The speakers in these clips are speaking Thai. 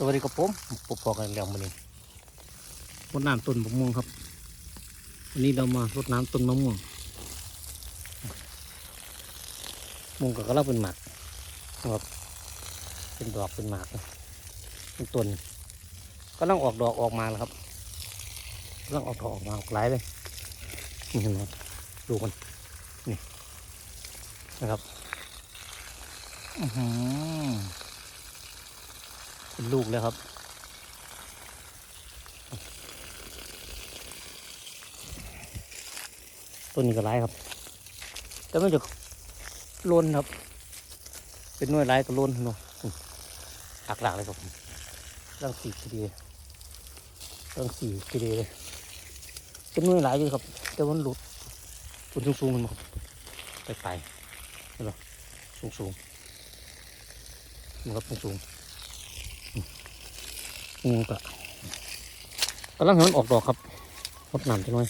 สวัสดีครับผมปพอกันแล้ววันนี้รดน้ำต้นมะม่วงครับ วันนี้เรามารดน้ำต้นมะม่วงมะม่วงก็กำลังเป็นหมากนะครับ เป็นดอกเป็นหมากนะเป็นต้นก็ต้องออกดอกออกมาแล้วครับกำลังออกดอกออกมาออกหลายเลยนี่เห็นไหมครับดูกันนี่นะครับ อือหือ เป็นลูกแล้วครับ ต้นนี้ก็ร้ายครับ แต่มันจะล้นครับ เป็นน่วยร้ายก็ล้นเนาะหักหลากเลยครับร่างสีกีดีร่างสีกีดีเลยเป็นน่วยร้ายอยู่ครับ แต่วันหลุดต้นสูงๆมันครับไปไปๆนี่หรอสูงสูงๆนี่ครับสูงสูงๆ งูกะกำลังให้มันออกดอกครับรดน้ำจังหน่อย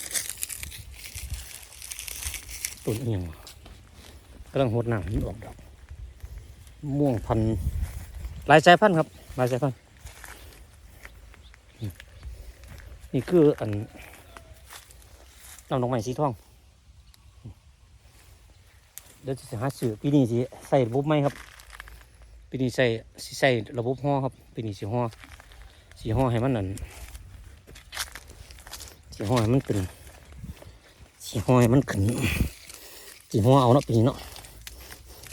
ต้นเอียงกำลังหดน้ำมันออกดอก ม่วงพันหลายสายพันธุ์ครับหลายสายพันธุ์นี่คืออันน้ำดอกไม้สีทองเดี๋ยวจะหาสื่อปีนี้สิใส่ระบบไหมครับปีนี้ใส่ใส่ระบบห่อครับปีนี้สิห่อ สีห้อให้มันนั่นสีห้อให้มันขึ้นสีห้อให้มันขึ้นสีห้อเอาเนาะปีเนาะ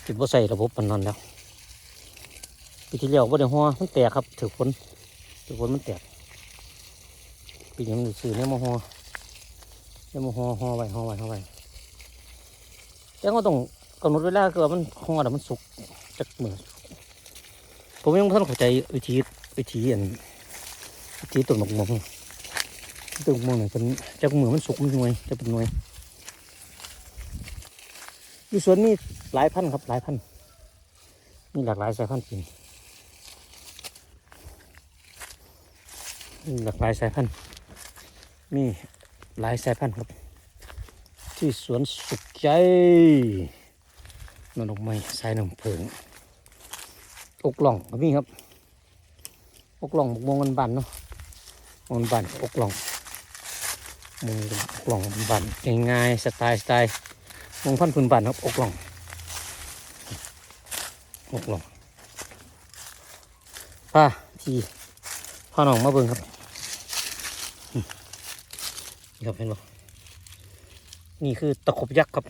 ปิดบ่ใส่ระบบปันนั้นแล้วปีที่แล้วบ่ได้ห้อมันแตกครับถือฝนถือฝนมันแตกปีนี้มันซื้อเนี่ยมาห้อเนี่ยมาห่อห่อไว้ห่อไว้ห่อไว้แต่ก็ต้องกำหนดเวลาคือว่ามันห่อแล้วมันสุกจักมือนผมยังบ่ทันเข้าใจวิธีวิธีอัน ที่ต้นหมกมงต้นหมกมงเนี่ยเป็นจะเหมือนมันสุกมันหน่วยจะเป็นหน่วยอยู่สวนนี้หลายพันครับหลายพันมีหลากหลายสายพันธุ์จริงมีหลากหลายสายพันธุ์มีหลายสายพันธุ์ครับ ที่สวนสุขใจนนกไม้สายน้ำเพิงอกหล่องก็มีครับอกหล่องมองกันบันเนาะ มันบันอกหล่องมองอกหล่องบันง่ายๆสไตล์สไตล์มองพันพื้นบันครับอกหล่องอกหล่องป้าทีพ่อน้องมาเบิ่งครับนี่ครับเห็นบ่นี่คือตะขบยักษ์ครับ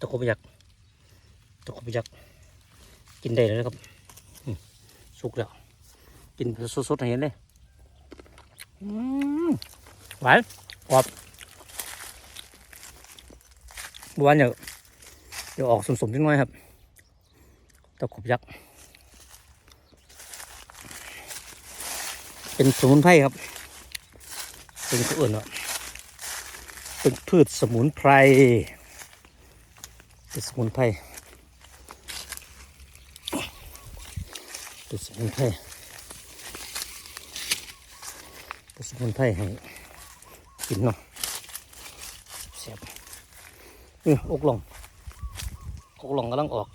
ตะขบยักษ์ตะขบยักษ์กินได้เลยนะครับสุกแล้วกินสดๆเห็นเลย หวานกรอบหวานเดี๋ยวเดี๋ยวออกสมๆนิดหน่อยครับตะขบยักษ์เป็นสมุนไพรครับ เป็นตัวอื่นอะเป็นพืชสมุนไพรเป็นสมุนไพรเป็นสมุนไพร ก็ สมุนไพรให้กินเนาะแซ่บนี่อกหลงอกหลงกำลังออก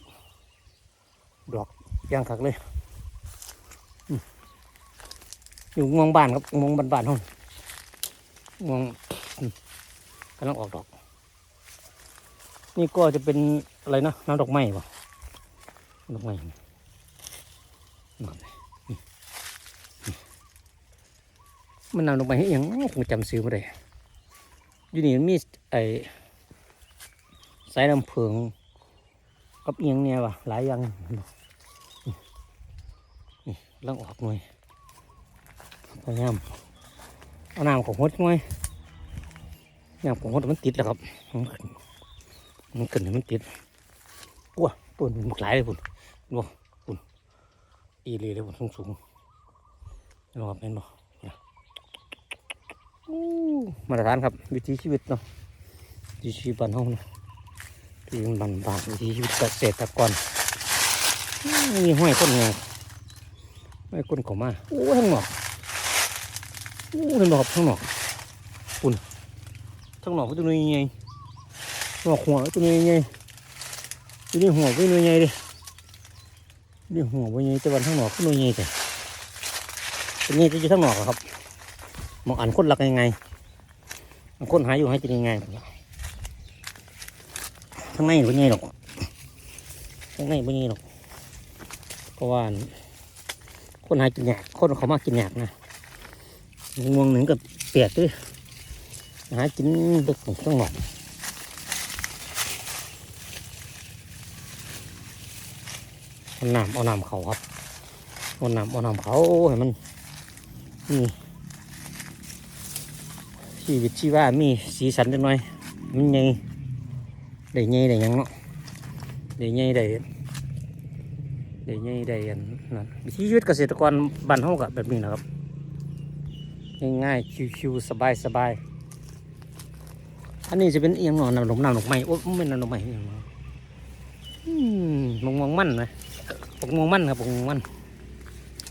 ดอกย่างคักเลยอยู่งวงบ้านครับงวงบ้านบ้านๆห้องงวงกำลังออกดอก นี่ก็จะเป็นอะไรนะน้ำดอกไม้ป่ะดอกไม้ มันนำลงไปให้ยังผมจำซื้อม่ได้อยู่นี่มันมีไอ้สายลำเพิงกับเอียงเนี่ยวะหลายอย่างนี่นี่ลังออกหน่อยพยายามเอาน้ำของหดหน่อยน้ำของหดมันติดแล้วครับ มันขึ้นมันขึ้นให้มันติดว้าปุ่นหมกหลายเลยปุ่นว้าปุ่นอีเลยเลยปุ่นสูงสูงๆนะครับเห็นบ่ มาตรฐานครับ วิถีชีวิตเนาะวิถีชีวิตบ้านเฮาเนาะที่มันบานวิถีชีวิตเกษตรกรมีห้อยคนไงห้อยคนเขามาโอ้ทั้งหนอกโอ้ทั้งหนอกทั้งหนอกปุ่นทั้งหนอกก็ตัวนี้ไงหนอกหัวก็ตัวนี้ไงตัวนี้หัวก็ตัวนี้ไงดินี่หัวก็ไงแต่วันทั้งหนอกก็ตัวนี้ไงแต่ตัวนี้จะอยู่ข้างนอกครับ มองอันคนรักยังไงบางคนหาอยู่ให้กินยังไงข้างในเป็นไงหรอกข้างในเป็นไงหรอกเพราะว่าคนหากินยากคนเขามากกินยากนะงวงหนึ่งกับเปียกด้วยหากินดึกข้างนอกเอาน้ำเอาน้ำเขาครับเอาน้ำเอาน้ำเขาให้มันนี่ ชีวิตชีว่ามีสีสันจังหน่อยมันไงได้ไงได้ยังเนาะได้ไงได้ได้ไงได้อันนั่นวิถีชีวิตเกษตรกรบ้านเฮาก็แบบนี้นะครับ ง่ายๆชิวๆสบายๆอันนี้จะเป็นเอียงหนอนน้ำหนมน้ำหนกไม้โอ้ไม่น้ำหนกไม้เอียงหนออืมมงมงมันนะปกมองมันครับปกมองมัน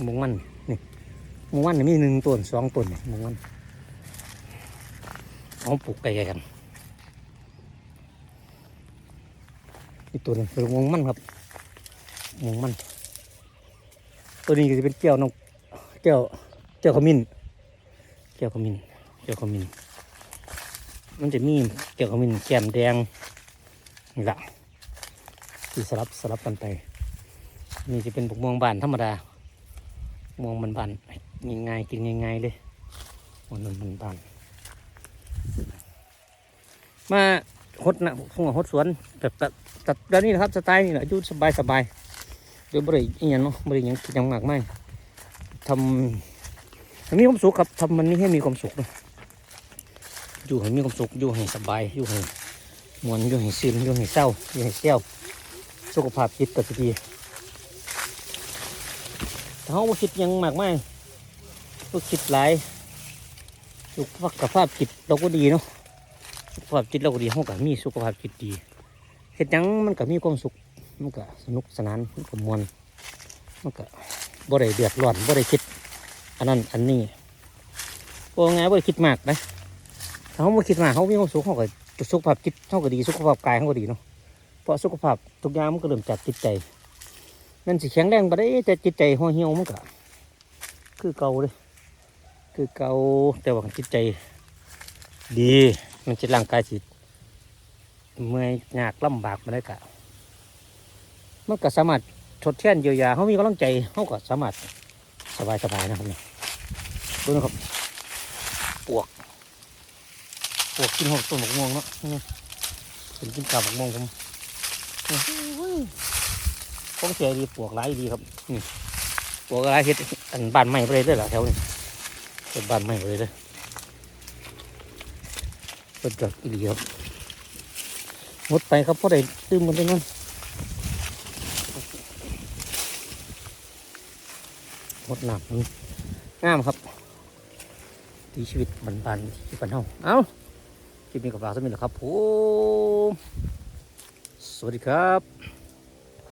มองมันนี่มองมันนี่มีหนึ่งต้นสองต้นนี่มงมัน เอาปลูกใกล้ๆกันอีกตัวนึงคือมงมันครับมงมัน ตัวนี้ก็จะเป็นแก้วนกแก้วแก้วขมิ้นแก้วขมิ้นแก้วขมิ้นมันจะมีแก้วขมิ้นแก้มแดงนี่ละที่สลับสลับกันไปนี่จะเป็นบกม่วงบานธรรมดามวงมันบานง่ายๆกินง่ายๆเลยมวงมันบาน มาหดนะพวกหดสวนแบบแบบแบบแบบนี้นะครับสไตล์นี่แหละอยู่สบายสบายโดยบริยังเนาะบริยังคิดหยังมากไม่ทำมีความสุขครับทำมันนี่ให้มีความสุขเนะอยู่ให้มีความสุขอยู่ให้สบายอยู่ให้มวนอยู่ให้ซึมอยู่ให้เศร้าอยู่ให้เศร้าสุขภาพจิตก็จะดีถ้าเขาคิดยังมากไม่บ่คิดหลายสุขภาพจิตเราก็ดีเนาะ สุขภาพจิตเราก็ดีเขาก็มีสุขภาพจิตดีเฮ็ดยังมันก็มีความสุขมันก็สนุกสนานมันก็มวนมันก็บ่ได้เดือดร้อนบ่ได้คิด อันนั้นอันนี้บ่ไงบ่ได้คิดมากนะถ้าเขาบ่คิดมากเขามีความสุขเขาก็สุขภาพจิตเขาก็ดีสุขภาพกายเขาก็ดีเนาะเพราะสุขภาพทุกอย่างมันก็เริ่มจากจิตใจมันสิแข็งแรงบ่ได้แต่จิตใจห่อเหี่ยวมันก็คือเก่าเลยคือเก่าแต่ว่าจิตใจดี มันจะร่างกายสิเมื่อยยากลำบากมาได้กะมันก็สามารถทดแทนเยียวยาเขามีกำลังใจเขาก็สามารถสบายสบายๆนะครับนี่ดูนะครับปวกปวกกินหกต้นหมกม่วงเนาะนี่เป็นกินกาบหมกม่วงผมนี่ผมเสียดีปวกหลายดีครับนี่ปวกหลายเห็ดอันบ้านใหม่ไปเลยเด้อแถวนี้เป็นบ้านใหม่ไปเลยเด้อ เปิดกับอีหลีครับหมดไปครับเพราะได้ตื้มมันได้นั่นหมดหนักมันงามครับทีชีวิตบันๆที่ปันเฮาเอ้าคลิปนี้ก็ฝากสมิธแหละครับผมสวัสดีครับ